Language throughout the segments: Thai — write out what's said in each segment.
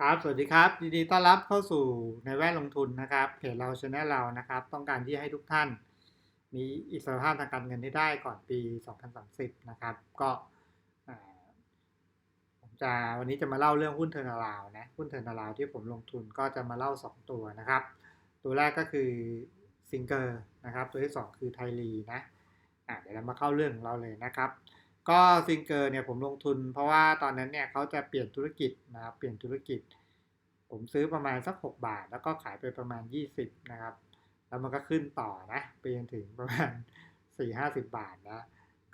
ครับสวัสดีครับยินดีต้อนรับเข้าสู่ในแวดลงทุนนะครับเพจเราช anel เรานะครับ ต้องการที่ให้ทุกท่าน มีอิสรภาพทางการเงินให้ได้ก่อนปี 2030 นะครับ ก็ผมจะวันนี้จะมาเล่าเรื่องหุ้นเทอร์นาลาวนะหุ้นเทอร์นาลาวที่ผมลงทุนก็จะมาเล่า 2 ตัวนะครับ ตัวแรกก็คือซิงเกอร์นะครับ ตัวที่ 2 คือไทลีนะะเดี๋ยวเรามาเข้าเรื่องเราเลยนะครับ ก็ซิงเกอร์เนี่ยผมลงทุน เพราะว่าตอนนั้นเนี่ยเขาจะเปลี่ยนธุรกิจนะครับเปลี่ยนธุรกิจ ผมซื้อประมาณสัก 6 บาท แล้วก็ขายไปประมาณ 20 นะครับ แล้วมันก็ขึ้นต่อนะไปจนถึงประมาณ 4-50 บาทนะ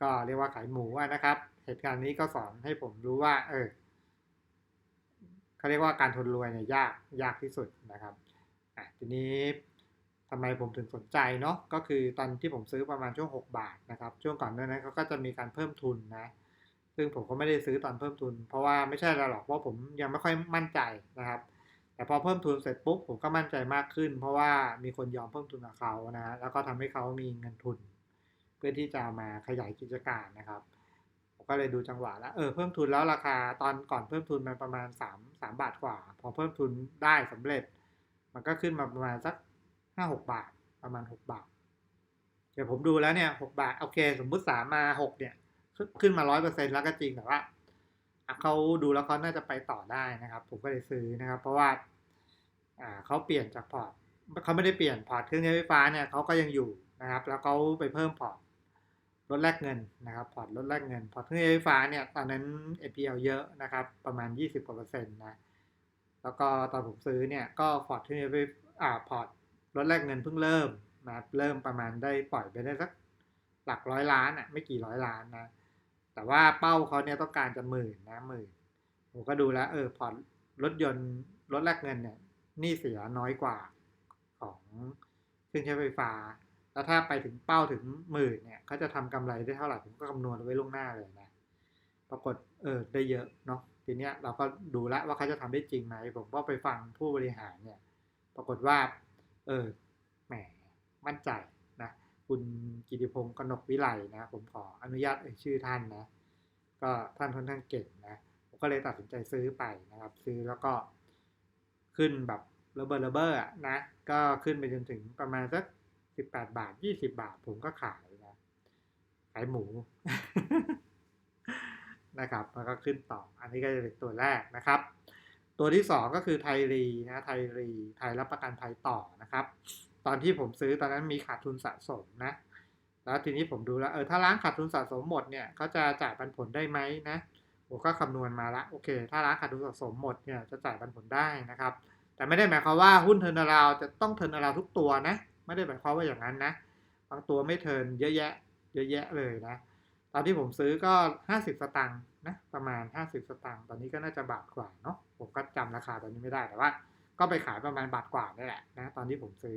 ก็เรียกว่าขายหมูนะครับ เหตุการณ์นี้ก็สอนให้ผมรู้ว่า เออเขาเรียกว่าการทนรวยเนี่ยยากยากที่สุดนะครับอะทีนี้ ทำไมผมถึงสนใจเนาะก็คือตอนที่ผมซื้อประมาณช่วง 6 บาทนะครับช่วงก่อนน้านั้นเขาก็จะมีการเพิ่มทุนนะซึ่งผมก็ไม่ได้ซื้อตอนเพิ่มทุน เพราะว่าไม่ใช่อะไรหรอกเพราะผมยังไม่ค่อยมั่นใจนะครับ แต่พอเพิ่มทุนเสร็จปุ๊บผมก็มั่นใจมากขึ้น เพราะว่ามีคนยอมเพิ่มทุนกับเขานะแล้วก็ทำให้เขามีเงินทุน เพื่อที่จะมาขยายกิจการนะครับผมก็เลยดูจังหวะแล้วเออเพิ่มทุนแล้วราคาตอนก่อนเพิ่มทุนมันประมาณ3 3บาทกว่า พอเพิ่มทุนได้สำเร็จ มันก็ขึ้นมาประมาณสัก ห้าหกบาท ประมาณ6บาท เดี๋ยวผมดูแล้วเนี่ยหกบาท โอเค สมมุติสามมาหกเนี่ย ขึ้นมาร้อยเปอร์เซ็นแล้วก็จริงแต่ว่าเขาดูแล้วเขาน่าจะไปต่อได้นะครับ ผมก็เลยซื้อนะครับ เพราะว่าเขาเปลี่ยนจากพอร์ตเขาไม่ได้เปลี่ยนพอร์ตเครื่องใช้ไฟฟ้าเนี่ยเขาก็ยังอยู่นะครับ แล้วเขาไปเพิ่มพอร์ตลดแลกเงินนะครับ พอร์ตลดแลกเงิน พอร์ตเครื่องใช้ไฟฟ้าเนี่ยตอนนั้น NPL เยอะนะครับ ประมาณ 20กว่าเปอร์เซ็นต์นะแล้วก็ตอนผมซื้อเนี่ยก็พอร์ตเครื่องใช้ไฟฟ้าพอร์ต ลดแลกเงินเพิ่งเริ่มนะเริ่มประมาณได้ปล่อยไปได้สักหลักร้อยล้านอะไม่กี่ร้อยล้านนะ แต่ว่าเป้าเขาเนี่ยต้องการจะหมื่นนะหมื่นผมก็ดูแล้ว เออพอร์ตรถยนต์รถแลกเงินเนี่ยนี้เสียน้อยกว่าของเครื่องใช้ไฟฟ้า แล้วถ้าไปถึงเป้าถึงหมื่นเนี่ยเขาจะทำกำไรได้เท่าไหร่ผมก็คำนวณไว้ล่วงหน้าเลยนะปรากฏเออได้เยอะเนาะทีเนี้ยเราก็ดูแล้วว่าเขาจะทำได้จริงไหมผมก็ไปฟังผู้บริหารเนี่ย ปรากฏว่า เออแหมมั่นใจนะคุณกิติพงศ์กนกวิไลนะผมขออนุญาตเอ่ยชื่อท่านนะก็ท่านค่อนข้างเก่งนะผมก็เลยตัดสินใจซื้อไปนะครับ ซื้อแล้วก็ขึ้นแบบระเบิดระเบ้อนะก็ขึ้นไปจนถึงประมาณสักสิบแปดบาทยี่สิบาท ผมก็ขายนะขายหมูนะครับแล้วก็ขึ้นต่อ อันนี้ก็จะเป็นตัวแรกนะครับ ตัวที่สองก็คือไทยรีนะไทยรีไทยรับประกันภัยต่อนะครับ ตอนที่ผมซื้อตอนนั้นมีขาดทุนสะสมนะ แล้วทีนี้ผมดูแล้วเออถ้าร้านขาดทุนสะสมหมดเนี่ยเขาจะจ่ายปันผลได้ไหมนะผมก็คำนวณมาละโอเค ถ้าร้านขาดทุนสะสมหมดเนี่ยจะจ่ายปันผลได้นะครับ แต่ไม่ได้หมายความว่าหุ้นเทอร์นาราวจะต้องเทอร์นาราวทุกตัวนะ ไม่ได้หมายความว่าอย่างนั้นนะบางตัวไม่เทินเยอะแยะ เยอะแยะเลยนะ ตอนที่ผมซื้อก็ 50 สตางค์ นะประมาณ 50 สตางค์ตอนนี้ก็น่าจะบาทกว่าเนาะผมก็จำราคาตอนนี้ไม่ได้แต่ว่า ก็ไปขายประมาณบาทกว่านี่แหละนะตอนที่ผมซื้อ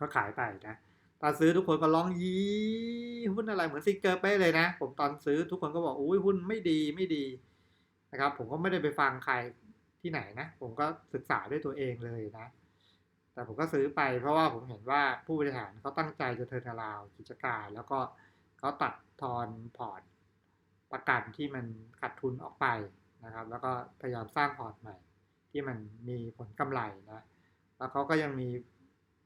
ก็ขายไปนะตอนซื้อทุกคนก็ร้องยี้หุ้นอะไรเหมือนซิงเกอร์ไปเลยนะ ผมตอนซื้อทุกคนก็บอกอุ้ยหุ้นไม่ดีไม่ดีนะครับ ผมก็ไม่ได้ไปฟังใครที่ไหนนะ ผมก็ศึกษาด้วยตัวเองเลยนะ แต่ผมก็ซื้อไปเพราะว่าผมเห็นว่าผู้บริหารเขาตั้งใจจะเทิร์นาราวกิจการ แล้วก็เขาตัดทอนพอร์ต ประกันที่มันขาดทุนออกไปนะครับ แล้วก็พยายามสร้างพอร์ตใหม่ ที่มันมีผลกำไรนะแล้วเขาก็ยังมี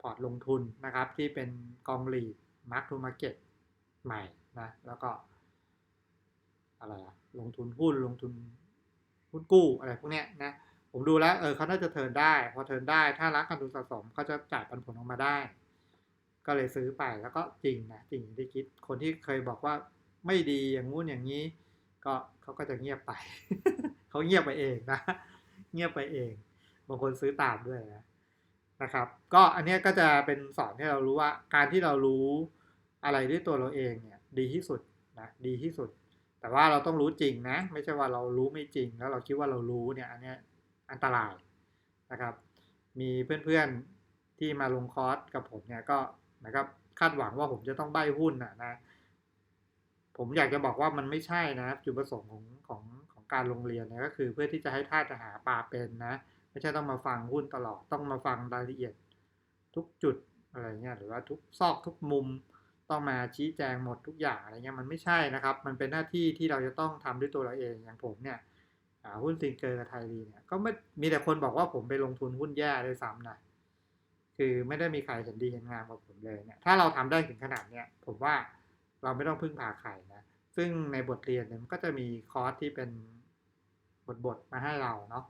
พอร์ตลงทุนนะครับ ที่เป็นกองหลีดมาร์กทูมาร์เก็ตใหม่นะแล้วก็อะไรอะลงทุนหุ้นลงทุนหุ้นกู้อะไรพวกเนี้ยนะผมดูแล้วเออเขาน่าจะเทิร์นได้ พอเทิร์นได้ถ้าร้านการทุนสะสมเขาจะจ่ายปันผลออกมาได้ ก็เลยซื้อไปแล้วก็จริงนะจริงที่คิดคนที่เคยบอกว่า ไม่ดีอย่างงู้นอย่างนี้ ก็เขาก็จะเงียบไป เขาเงียบไปเองนะ เงียบไปเองบางคนซื้อตามด้วยนะนะครับ ก็อันนี้ก็จะเป็นสอนให้เรารู้ว่า การที่เรารู้อะไรด้วยตัวเราเองเนี่ย ดีที่สุดนะดีที่สุด แต่ว่าเราต้องรู้จริงนะ ไม่ใช่ว่าเรารู้ไม่จริง แล้วเราคิดว่าเรารู้เนี่ย อันนี้อันตรายนะครับ มีเพื่อนๆที่มาลงคอร์สกับผมเนี่ยก็นะครับคาดหวังว่าผมจะต้องใบ้หุ้นนะนะ ผมอยากจะบอกว่ามันไม่ใช่นะจุดประสงค์ของของของการลงเรียนเนี่ยก็คือเพื่อที่จะให้ท่านจะหาปลาเป็นนะ ไม่ใช่ต้องมาฟังหุ้นตลอดต้องมาฟังรายละเอียด ทุกจุดอะไรเงี้ยหรือว่าทุกซอกทุกมุมต้องมาชี้แจงหมดทุกอย่างอะไรเงี้ยมันไม่ใช่นะครับ มันเป็นหน้าที่ที่เราจะต้องทำด้วยตัวเราเองอย่างผมเนี่ยหุ้นซิงเกอร์กับไทยรีเนี่ยก็ไม่มีแต่คนบอกว่าผมไปลงทุนหุ้นแย่ด้วยซ้ำนะคือไม่ได้มีใครเห็นดีเห็นงามกับผมเลยเนี่ยถ้าเราทำได้ถึงขนาดเนี้ยผมว่า เราไม่ต้องพึ่งพาใครนะ ซึ่งในบทเรียนเนี่ยมันก็จะมีคอร์สที่เป็นบทบทๆมาให้เราเนาะ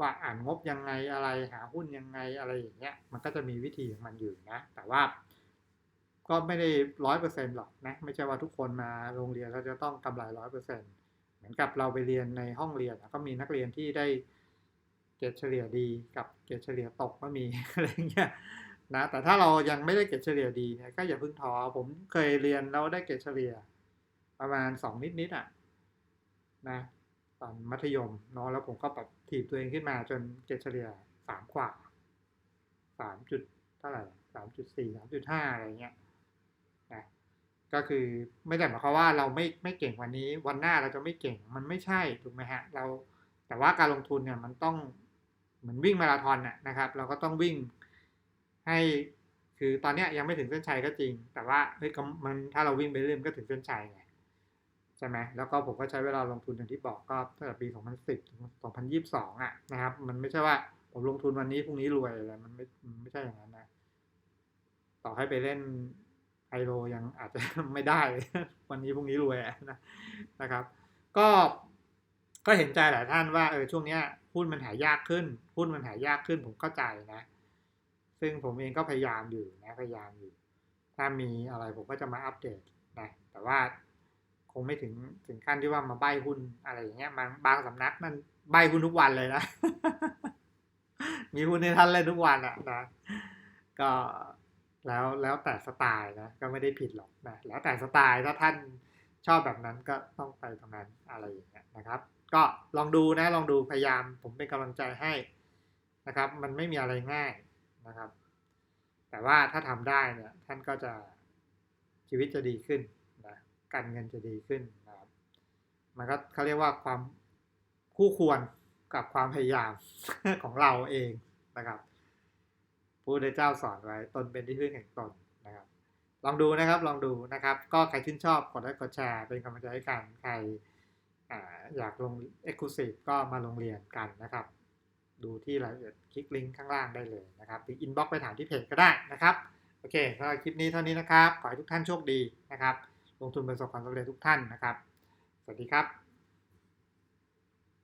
ว่าอ่านงบยังไงอะไรหาหุ้นยังไงอะไรอย่างเงี้ย มันก็จะมีวิธีของมันอยู่นะ แต่ว่าก็ไม่ได้ร้อยเปอร์เซ็นต์หรอกนะ ไม่ใช่ว่าทุกคนมาโรงเรียนเราจะต้องกำไรร้อยเปอร์เซ็นต์เหมือนกับเราไปเรียนในห้องเรียนอะก็มีนักเรียนที่ได้เกรดเฉลี่ยดีกับเกรดเฉลี่ยตกก็มีอะไรเงี้ย นะแต่ถ้าเรายังไม่ได้เกรดเฉลี่ยดีเนี่ยก็อย่าเพิ่งท้อผมเคยเรียนแล้วได้เกรดเฉลี่ย ประมาณสองนิดนิดๆอะนะตอนมัธยมเนาะแล้วผมก็ปรับถีบตัวเองขึ้นมาจนเกรดเฉลี่ยสามกว่าสามจุดเท่าไหร่สามจุดสี่สามจุดห้าอะไรเงี้ยนะก็คือไม่ได้หมายความว่าเราไม่ไม่เก่งวันนี้ วันหน้าเราจะไม่เก่งมันไม่ใช่ถูกไหมฮะเราแต่ว่าการลงทุนเนี่ยมันต้องเหมือนวิ่งมาราธอนน่ะนะครับ เราก็ต้องวิ่ง ให้คือตอนเนี้ยยังไม่ถึงเส้นชัยก็จริง แต่ว่าเฮ้ยมันถ้าเราวิ่งไปเรื่อยมันก็ถึงเส้นชัยไงใช่ไหมแล้วก็ผมก็ใช้เวลาลงทุนอย่างที่บอกก็ตั้งแต่ปี 2010ถึง2022อะนะครับ มันไม่ใช่ว่าผมลงทุนวันนี้พรุ่งนี้รวยอะไรมันไม่ไม่ใช่อย่างนั้นนะ ต่อให้ไปเล่นไฮโลยังอาจจะไม่ได้ วันนี้พรุ่งนี้รวยนะนะครับ ก็ก็เห็นใจหลายท่านว่าเออช่วงเนี้ยหุ้นมันหายากขึ้นหุ้นมันหายากขึ้นผมเข้าใจนะ ซึ่งผมเองก็พยายามอยู่นะพยายามอยู่ ถ้ามีอะไรผมก็จะมาอัปเดตนะแต่ว่าคงไม่ถึงถึงขั้นที่ว่ามาใบหุ้นอะไรอย่างเงี้ยบางบางสำนักมันใบหุ้นทุกวันเลยนะ มีหุ้นในท่านเล่นทุกวันอะนะ ก็แล้วแล้วแต่สไตล์นะก็ไม่ได้ผิดหรอกนะแล้วแต่สไตล์ถ้าท่านชอบแบบนั้นก็ต้องไปตรงนั้นอะไรอย่างเงี้ยนะครับ ก็ลองดูนะลองดูพยายามผมเป็นกำลังใจให้นะครับ มันไม่มีอะไรง่าย นะครับ แต่ว่าถ้าทำได้เนี่ยท่านก็จะชีวิตจะดีขึ้นนะการเงินจะดีขึ้นนะครับมันก็เขาเรียกว่าความคู่ควรกับความพยายามของเราเองนะครับพระพุทธเจ้าสอนไว้ตนเป็นที่พึ่งแห่งตนนะครับ ลองดูนะครับลองดูนะครับ ก็ใครชื่นชอบกดไลค์กดแชร์เป็นกำลังใจให้กันใครออยากลง Exclusive ก็มาลงเรียนกันนะครับ ดูที่รายละเอียดคลิกลิงก์ข้างล่างได้เลยนะครับหรืออินบ็อกซ์ไปถามที่เพจก็ได้นะครับ โอเคสำหรับคลิปนี้เท่านี้นะครับ ขอให้ทุกท่านโชคดีนะครับ ลงทุนประสบความสำเร็จทุกท่านนะครับ สวัสดีครับ